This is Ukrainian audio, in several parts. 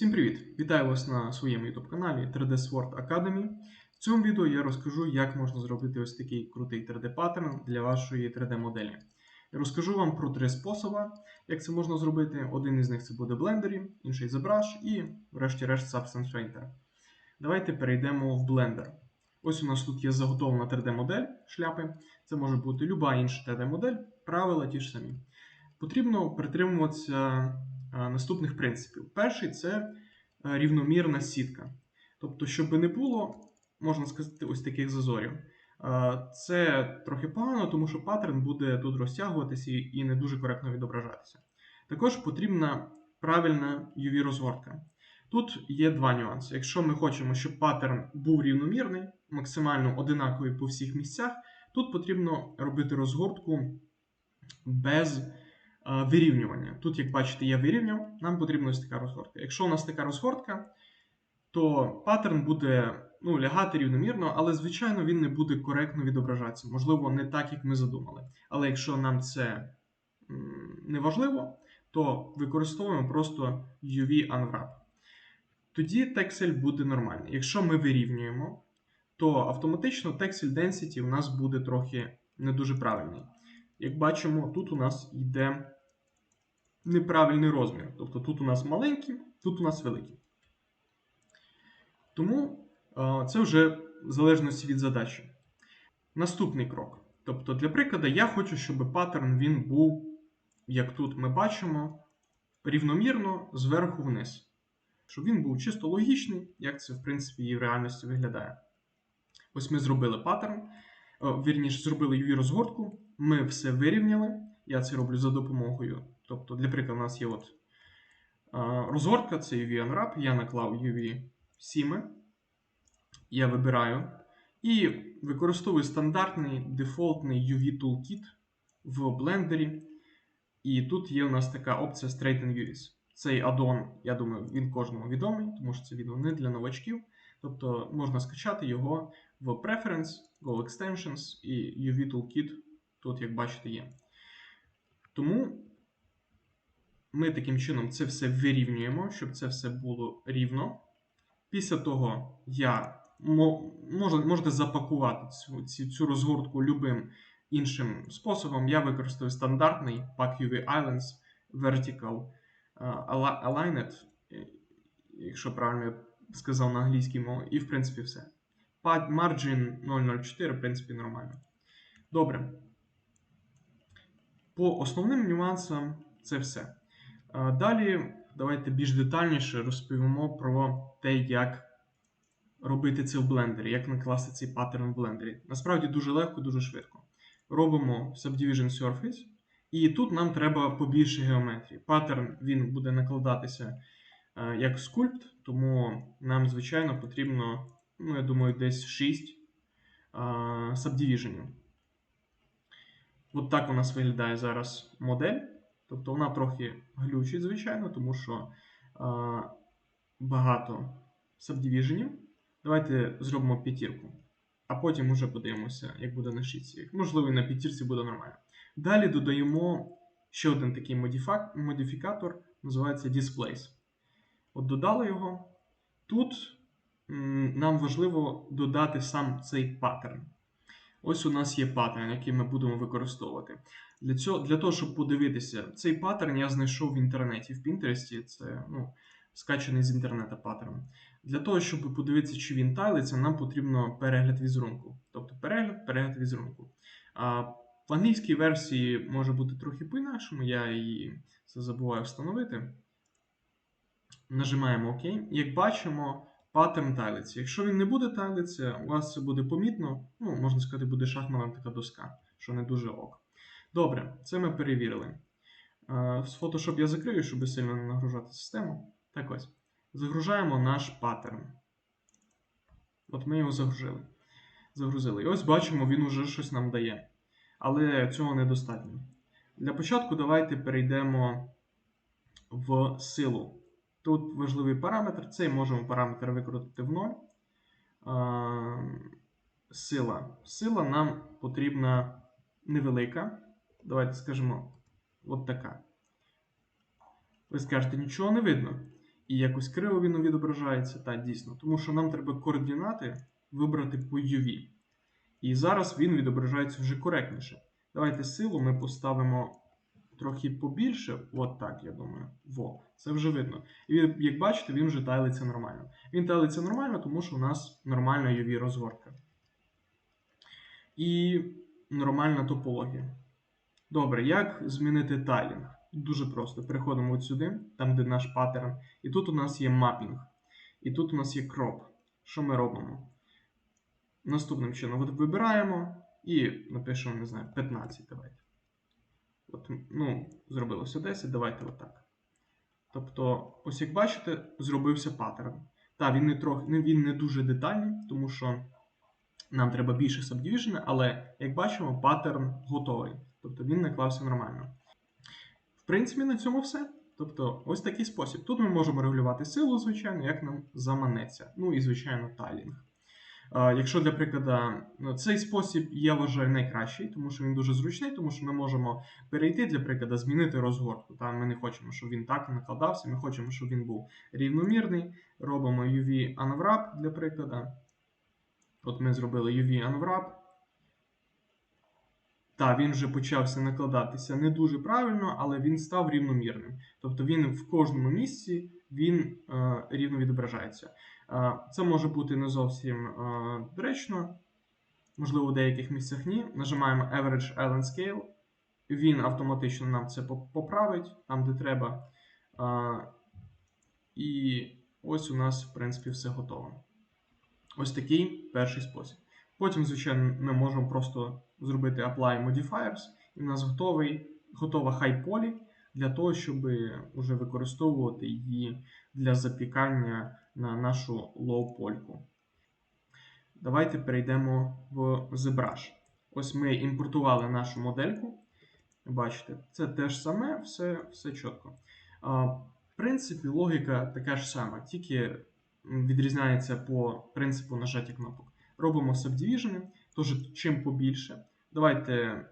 Всім привіт! Вітаю вас на своєму YouTube каналі 3D Sword Academy. В цьому відео я розкажу, як можна зробити ось такий крутий 3D паттерн для вашої 3D моделі. Я розкажу вам про три способи, як це можна зробити. Один із них це буде Blender, інший ZBrush і, врешті-решт, Substance Painter. Давайте перейдемо в Blender. Ось у нас тут є заготовлена 3D-модель шляпи. Це може бути люба інша 3D-модель, правила ті ж самі. Потрібно притримуватися наступних принципів. Перший це рівномірна сітка. Тобто, щоб не було, можна сказати, ось таких зазорів. Це трохи погано, тому що паттерн буде тут розтягуватися і- не дуже коректно відображатися. Також потрібна правильна UV-розгортка. Тут є два нюанси. Якщо ми хочемо, щоб паттерн був рівномірний, максимально одинаковий по всіх місцях, тут потрібно робити розгортку без е, вирівнювання. Тут, як бачите, я вирівняв, нам потрібна ось така розгортка. Якщо у нас така розгортка, то паттерн буде ну, лягати рівномірно, але, звичайно, він не буде коректно відображатися. Можливо, не так, як ми задумали. Але якщо нам це не важливо, то використовуємо просто UV Unwrap. Тоді тексель буде нормальний. Якщо ми вирівнюємо, то автоматично тексель density у нас буде трохи не дуже правильний. Як бачимо, тут у нас йде неправильний розмір. Тобто тут у нас маленький, тут у нас великий. Тому е, це вже в залежності від задачі. Наступний крок. Тобто, для прикладу, я хочу, щоб паттерн він був, як тут ми бачимо, рівномірно зверху вниз. Щоб він був чисто логічний, як це, в принципі, і в реальності виглядає. Ось ми зробили паттерн, вірніше, зробили UV розгортку, ми все вирівняли. Я це роблю за допомогою. Тобто, для прикладу, у нас є от розгортка, це UV Unwrap, я наклав UV сіми, я вибираю і використовую стандартний дефолтний UV Toolkit в блендері. І тут є у нас така опція Straighten UVs. Цей аддон, я думаю, він кожному відомий, тому що це відео не для новачків. Тобто можна скачати його в Preference, Go Extensions і UV Toolkit тут, як бачите, є. Тому ми таким чином це все вирівнюємо, щоб це все було рівно. Після того я можете запакувати цю, цю, розгортку любим іншим способом. Я використаю стандартний Pack UV Islands Vertical е, Aligned, е, якщо правильно я сказав на англійській мові, і в принципі все. Margin 004, в принципі, нормально. Добре. По основним нюансам це все. Е, Далі давайте більш детальніше розповімо про те, як робити це в блендері, як накласти цей паттерн в блендері. Насправді дуже легко, дуже швидко. Робимо Subdivision Surface, і тут нам треба побільше геометрії. Паттерн він буде накладатися е, як скульпт, тому нам, звичайно, потрібно, ну, я думаю, десь 6 сабдивіженів. От так у нас виглядає зараз модель. Тобто вона трохи глючить, звичайно, тому що а, багато сабдивіженів. Давайте зробимо п'ятірку. А потім уже подивимося, як буде на шість. Можливо, на п'ятірці буде нормально. Далі додаємо ще один такий модифак- модифікатор, називається Displace. От додали його. Тут нам важливо додати сам цей паттерн. Ось у нас є паттерн, який ми будемо використовувати. Для, цього, для того, щоб подивитися, цей паттерн я знайшов в інтернеті, в Пінтересті. Це ну, скачаний з інтернету паттерн. Для того, щоб подивитися, чи він тайлиться, нам потрібно перегляд візерунку. Тобто перегляд, перегляд візерунку. А в англійській версії може бути трохи по-інакшому, я її це забуваю встановити. Нажимаємо ОК. Як бачимо, паттерн тайлиться. Якщо він не буде тайлитися, у вас це буде помітно, ну, можна сказати, буде шахматна така доска, що не дуже ок. Добре, це ми перевірили. Е, З Photoshop я закрию, щоб сильно не нагружати систему. Так ось. Загружаємо наш паттерн. От ми його загрузили. Загрузили. І ось бачимо, він уже щось нам дає. Але цього недостатньо. Для початку давайте перейдемо в силу. Тут важливий параметр. Цей можемо параметр викрутити в 0. Сила. Сила нам потрібна невелика. Давайте скажемо, от така. Ви скажете, нічого не видно. і якось криво він відображається. Та дійсно, тому що нам треба координати вибрати по UV. І зараз він відображається вже коректніше. Давайте силу ми поставимо трохи побільше. От так, я думаю. Во, це вже видно. І як бачите, він вже тайлиться нормально. Він тайлиться нормально, тому що у нас нормальна UV розгортка. І нормальна топологія. Добре, як змінити тайлінг? Дуже просто. Переходимо от сюди, там, де наш паттерн. І тут у нас є мапінг. І тут у нас є кроп. Що ми робимо? Наступним чином вибираємо і напишемо, не знаю, 15. Давайте. От, ну, Зробилося 10, давайте отак. Тобто, ось як бачите, зробився паттерн. Так, він не трохи, він не дуже детальний, тому що нам треба більше subdivision, але, як бачимо, паттерн готовий. Тобто він наклався нормально. В принципі, на цьому все. Тобто, ось такий спосіб. Тут ми можемо регулювати силу, звичайно, як нам заманеться. Ну і, звичайно, тайлінг. Якщо для прикладу, ну, цей спосіб я вважаю найкращий, тому що він дуже зручний, тому що ми можемо перейти, для прикладу, змінити розгортку. Та Ми не хочемо, щоб він так накладався, ми хочемо, щоб він був рівномірний. Робимо UV Unwrap, для прикладу. От ми зробили UV Unwrap. Так, він вже почався накладатися не дуже правильно, але він став рівномірним. Тобто він в кожному місці він е, рівно відображається. Е, це може бути не зовсім е, доречно, можливо, у деяких місцях ні. Нажимаємо Average Island Scale. Він автоматично нам це поправить там, де треба. І ось у нас, в принципі, все готово. Ось такий перший спосіб. Потім, звичайно, ми можемо просто зробити Apply Modifiers, і в нас готовий, готова Poly для того, щоб вже використовувати її для запікання на нашу low польку. Давайте перейдемо в ZBrush. Ось ми імпортували нашу модельку. Бачите, це те ж саме, все все чітко. В принципі, логіка така ж сама, тільки відрізняється по принципу нажаття кнопок. Робимо subdivision, тож чим побільше. Давайте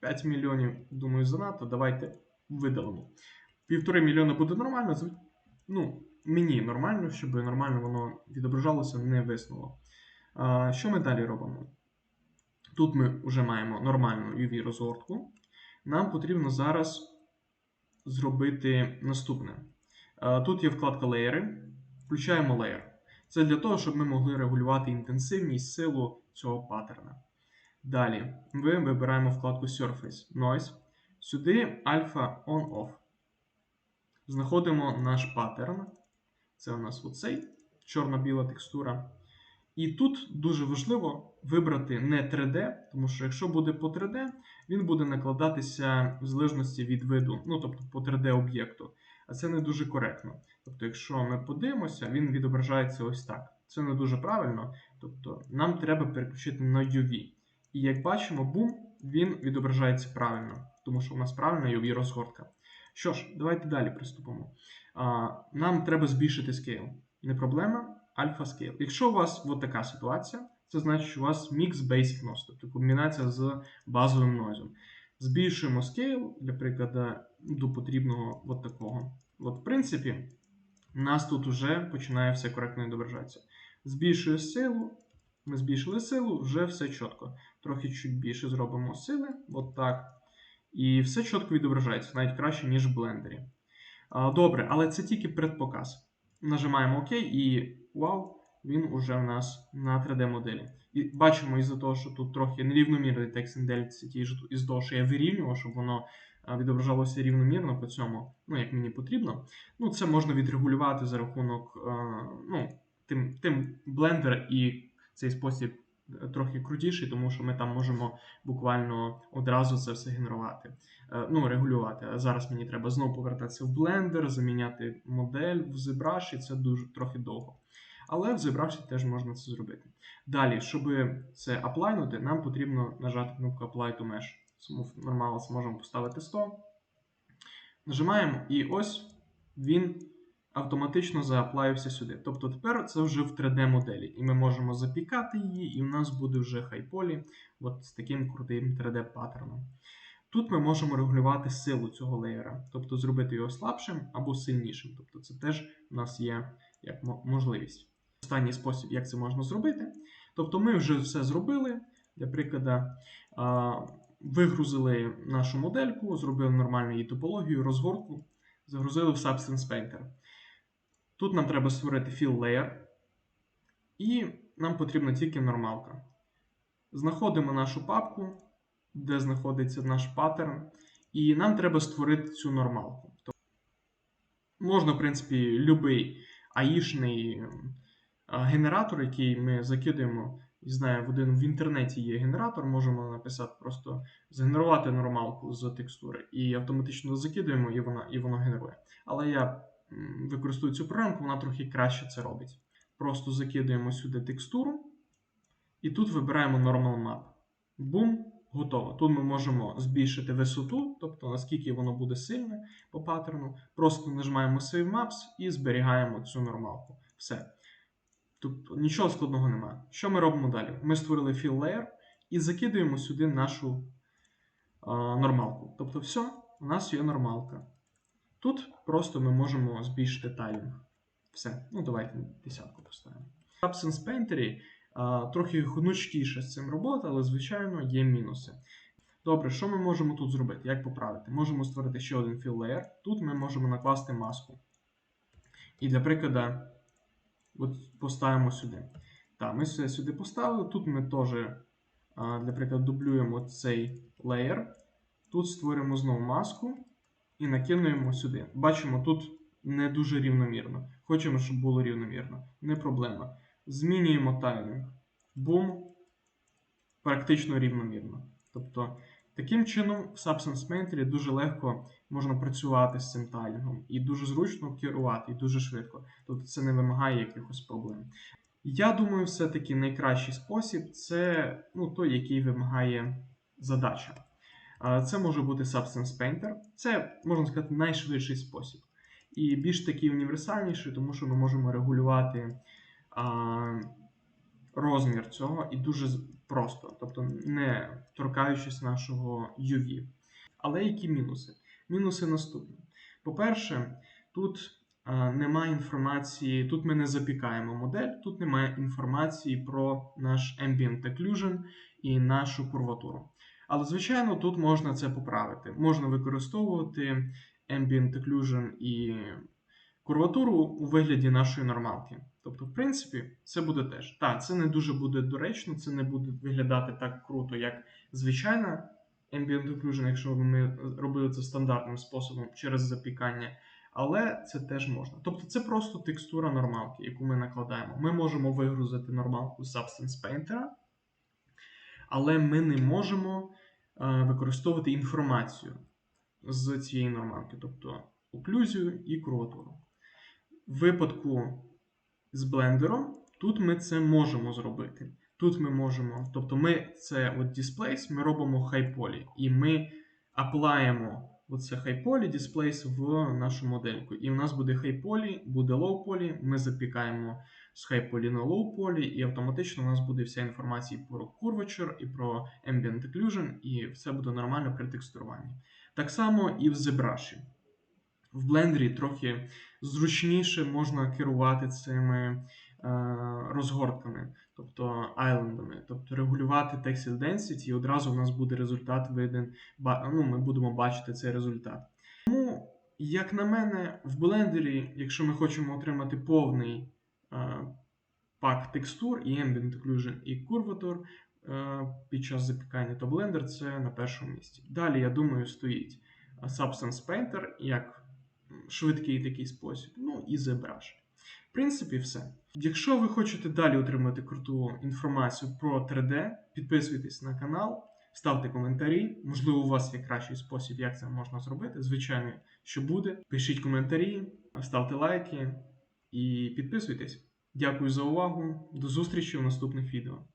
5 мільйонів, думаю, занадто. Давайте видалимо. Півтори мільйона буде нормально. Ну, мені нормально, щоб нормально воно відображалося, не виснуло. Що ми далі робимо? Тут ми вже маємо нормальну UV-розгортку. Нам потрібно зараз зробити наступне. Тут є вкладка леєри. Включаємо леєр. Це для того, щоб ми могли регулювати інтенсивність силу цього паттерна. Далі ми вибираємо вкладку Surface Noise. Сюди Alpha On-Off. Знаходимо наш паттерн. Це у нас оцей чорно-біла текстура. І тут дуже важливо вибрати не 3D, тому що якщо буде по 3D, він буде накладатися в залежності від виду, ну тобто по 3D-об'єкту. А це не дуже коректно. Тобто, якщо ми подивимося, він відображається ось так. Це не дуже правильно. Тобто, нам треба переключити на UV. І як бачимо, бум, він відображається правильно, тому що у нас правильна UV розгортка. Що ж, давайте далі приступимо. Нам треба збільшити скейл. Не проблема, альфа скейл. Якщо у вас от така ситуація, це значить, що у вас мікс basic noise, тобто комбінація з базовим нойзом. Збільшуємо скейл, для прикладу, до потрібного от такого. От, в принципі, у нас тут вже починає все коректно відображатися. Збільшую силу. Ми збільшили силу, вже все чітко. Трохи чуть більше зробимо сили, от так. І все чітко відображається, навіть краще, ніж в блендері. Добре, але це тільки предпоказ. Нажимаємо ОК, і вау, він уже в нас на 3D-моделі. І бачимо, із-за того, що тут трохи нерівномірний Text Density, із-за того, що я вирівнював, щоб воно відображалося рівномірно по цьому, ну, як мені потрібно. Ну, Це можна відрегулювати за рахунок ну, тим, тим блендер і цей спосіб трохи крутіший, тому що ми там можемо буквально одразу це все генерувати, е, ну, регулювати. А зараз мені треба знову повертатися в блендер, заміняти модель в ZBrush, і це дуже трохи довго. Але в ZBrush теж можна це зробити. Далі, щоб це аплайнути, нам потрібно нажати кнопку Apply to Mesh. Нормально зможемо поставити 100. Нажимаємо, і ось він автоматично зааплаювався сюди. Тобто тепер це вже в 3D-моделі. І ми можемо запікати її, і в нас буде вже хайполі от з таким крутим 3D-паттерном. Тут ми можемо регулювати силу цього леєра, тобто зробити його слабшим або сильнішим. Тобто це теж у нас є як можливість. Останній спосіб, як це можна зробити. Тобто ми вже все зробили. Для прикладу, вигрузили нашу модельку, зробили нормальну її топологію, розгортку, загрузили в Substance Painter. Тут нам треба створити fill layer, і нам потрібна тільки нормалка. Знаходимо нашу папку, де знаходиться наш паттерн, і нам треба створити цю нормалку. Можна, в принципі, будь-який аїшний генератор, який ми закидуємо. Не знаю, в один в інтернеті є генератор, можемо написати просто згенерувати нормалку з текстури, і автоматично закидуємо, і вона, і воно генерує. Але я використовую цю програмку, вона трохи краще це робить. Просто закидуємо сюди текстуру, і тут вибираємо Normal Map. Бум, готово. Тут ми можемо збільшити висоту, тобто наскільки воно буде сильне по паттерну. Просто нажимаємо Save Maps і зберігаємо цю нормалку. Все. Тобто нічого складного немає. Що ми робимо далі? Ми створили fill layer і закидуємо сюди нашу а, нормалку. Тобто, все, у нас є нормалка. Тут просто ми можемо збільшити тайлінг. Все. Ну, давайте десятку поставимо. В Absence Painter трохи гнучкіше з цим робота, але, звичайно, є мінуси. Добре, що ми можемо тут зробити? Як поправити? Можемо створити ще один fill layer. Тут ми можемо накласти маску. І для прикладу, от поставимо сюди. Так, ми все сюди поставили. Тут ми теж, прикладу, дублюємо цей layer. Тут створимо знову маску і накинуємо сюди. Бачимо, тут не дуже рівномірно. Хочемо, щоб було рівномірно. Не проблема. Змінюємо тайлінг. Бум. Практично рівномірно. Тобто, таким чином, в Substance Painter дуже легко можна працювати з цим тайлінгом. І дуже зручно керувати, і дуже швидко. Тобто це не вимагає якихось проблем. Я думаю, все-таки найкращий спосіб це ну, той, який вимагає задача. Це може бути Substance Painter. Це, можна сказати, найшвидший спосіб. І більш такий універсальніший, тому що ми можемо регулювати розмір цього і дуже просто, тобто не торкаючись нашого UV. Але які мінуси? Мінуси наступні. По-перше, тут немає інформації, тут ми не запікаємо модель, тут немає інформації про наш ambient occlusion і нашу курватуру. Але, звичайно, тут можна це поправити. Можна використовувати ambient occlusion і курватуру у вигляді нашої нормалки. Тобто, в принципі, це буде теж. Так, це не дуже буде доречно, це не буде виглядати так круто, як звичайна ambient occlusion, якщо ми робили це стандартним способом через запікання. Але це теж можна. Тобто це просто текстура нормалки, яку ми накладаємо. Ми можемо вигрузити нормалку Substance Painter, але ми не можемо використовувати інформацію з цієї нормалки, тобто оклюзію і курватуру. В випадку з блендером тут ми це можемо зробити. Тут ми можемо, тобто ми це от displace, ми робимо хайполі, і ми аплаємо оце хайполі, displace в нашу модельку. І в нас буде хайполі, буде low-полі, ми запікаємо з хайполі на low-полі, і автоматично у нас буде вся інформація про curvature і про ambient occlusion, і все буде нормально при текстуруванні. Так само і в ZBrush. В блендері трохи зручніше можна керувати цими е, розгортками, тобто айлендами, тобто регулювати textile density, і одразу у нас буде результат виден. Ну, ми будемо бачити цей результат. Тому, як на мене, в блендері, якщо ми хочемо отримати повний пак текстур і ambient occlusion, і curvature е, під час запікання, то блендер це на першому місці. Далі, я думаю, стоїть е, Substance Painter як швидкий такий спосіб, ну і ZBrush. В принципі, все. Якщо ви хочете далі отримати круту інформацію про 3D, підписуйтесь на канал, ставте коментарі. Можливо, у вас є кращий спосіб, як це можна зробити. Звичайно, що буде. Пишіть коментарі, ставте лайки і підписуйтесь. Дякую за увагу. До зустрічі в наступних відео.